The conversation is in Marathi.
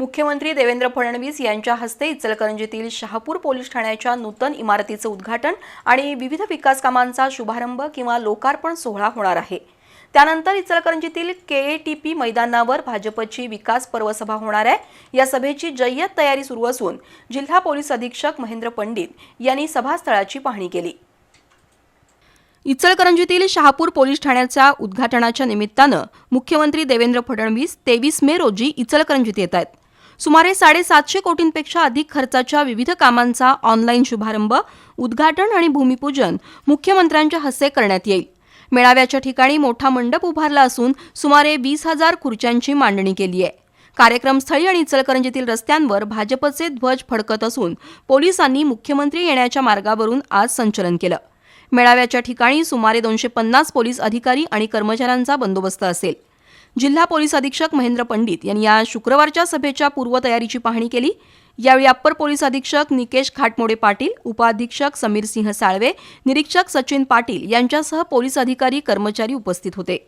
मुख्यमंत्री देवेंद्र फडणवीस यांच्या हस्ते इचलकरंजीतील शहापूर पोलीस ठाण्याच्या नूतन इमारतीचं उद्घाटन आणि विविध विकास कामांचा शुभारंभ किंवा लोकार्पण सोहळा होणार आहे. त्यानंतर इचलकरंजीतील के ए टी पी मैदानावर भाजपची विकास पर्वसभा होणार आहे. या सभेची जय्यत तयारी सुरू असून जिल्हा पोलीस अधीक्षक महेंद्र पंडित यांनी सभास्थळाची पाहणी केली. इचलकरंजीतील शहापूर पोलीस ठाण्याच्या उद्घाटनाच्या निमित्तानं मुख्यमंत्री देवेंद्र फडणवीस तेवीस मे रोजी इचलकरंजीत येत आहेत. सुमारे साडेसातशे कोटींपेक्षा अधिक खर्चाच्या विविध कामांचा ऑनलाईन शुभारंभ उद्घाटन आणि भूमिपूजन मुख्यमंत्र्यांच्या हस्ते करण्यात येईल. मेळाव्याच्या ठिकाणी मोठा मंडप उभारला असून सुमारे वीस हजार खुर्च्यांची मांडणी केली आहे. कार्यक्रमस्थळी आणि इचलकरंजीतील रस्त्यांवर भाजपचे ध्वज फडकत असून पोलिसांनी मुख्यमंत्री येण्याच्या मार्गावरून आज संचलन केलं. मेळाव्याच्या ठिकाणी सुमारे दोनशे पन्नास पोलीस अधिकारी आणि कर्मचाऱ्यांचा बंदोबस्त असेल. जिल्हा पोलीस अधीक्षक महेंद्र पंडित यांनी या शुक्रवारच्या सभेच्या पूर्वतयारीची पाहणी केली. यावेळी अप्पर पोलीस अधीक्षक निकेश खाटमोडे पाटील उपाधीक्षक समीर सिंह साळवे निरीक्षक सचिन पाटील यांच्यासह पोलीस अधिकारी कर्मचारी उपस्थित होते.